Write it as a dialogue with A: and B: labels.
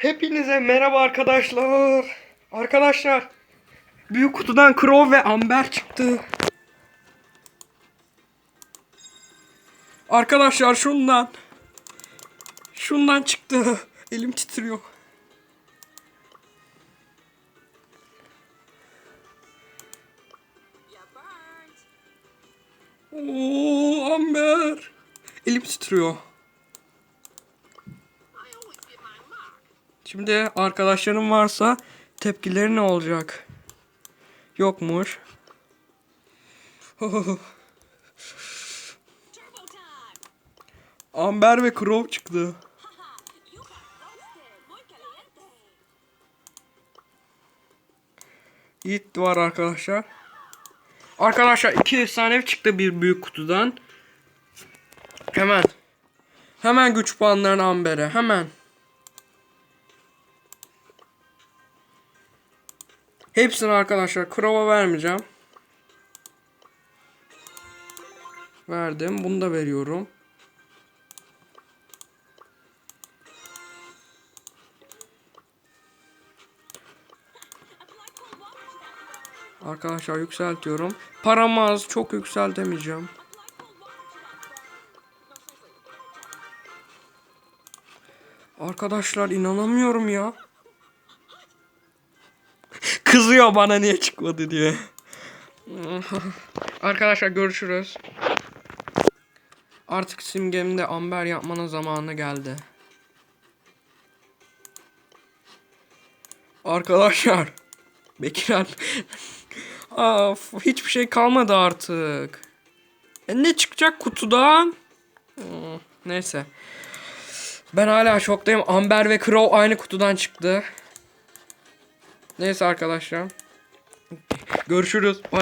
A: Hepinize merhaba arkadaşlar. Arkadaşlar büyük kutudan Crow ve Amber çıktı. Arkadaşlar şundan şundan çıktı. Elim titriyor. Oo Amber. Elim titriyor. Şimdi arkadaşlarım varsa tepkileri ne olacak? Yokmuş. Amber ve Crow çıktı. Yiğit var arkadaşlar. Arkadaşlar iki efsane çıktı bir büyük kutudan. Hemen. Hemen güç puanlarını Amber'e. Hemen. Hepsini arkadaşlar Crow'a vermeyeceğim. Verdim. Bunu da veriyorum. Arkadaşlar yükseltiyorum. Paramı az çok yükseltemeyeceğim. Arkadaşlar inanamıyorum ya. Kızıyor bana niye çıkmadı diye. Arkadaşlar görüşürüz. Artık simgemde amber yapmanın zamanı geldi. Arkadaşlar. Bekir Of, hiçbir şey kalmadı artık. E ne çıkacak kutudan? Hmm, Neyse. Ben hala şoktayım. Amber ve Crow aynı kutudan çıktı. Neyse arkadaşlar. Görüşürüz. Bye.